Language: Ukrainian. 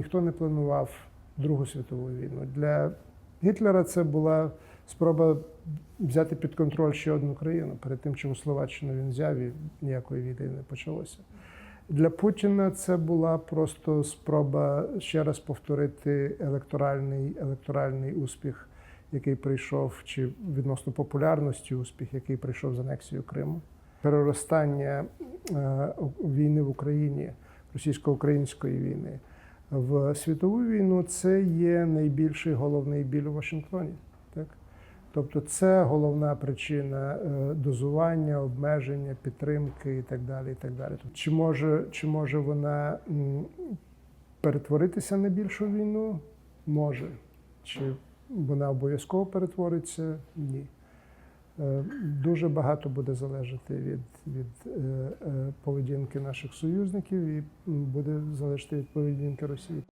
ніхто не планував Другу світову війну. Для Гітлера це була спроба взяти під контроль ще одну країну. Перед тим, чим Словаччину він взяв, і ніякої війни не почалося. Для Путіна це була просто спроба ще раз повторити електоральний, електоральний успіх, який прийшов, чи відносно популярності успіх, який прийшов з анексією Криму. Переростання е, війни в Україні, російсько-української війни в світову війну це є найбільший головний біль у Вашингтоні. Так? Тобто це головна причина е, дозування, обмеження, підтримки і так далі. І так далі. Тобто, чи, може, чи може вона перетворитися на більшу війну? Може. Чи вона обов'язково перетвориться? Ні. Е, Дуже багато буде залежати від, від е, е, поведінки наших союзників і буде залежати від поведінки Росії.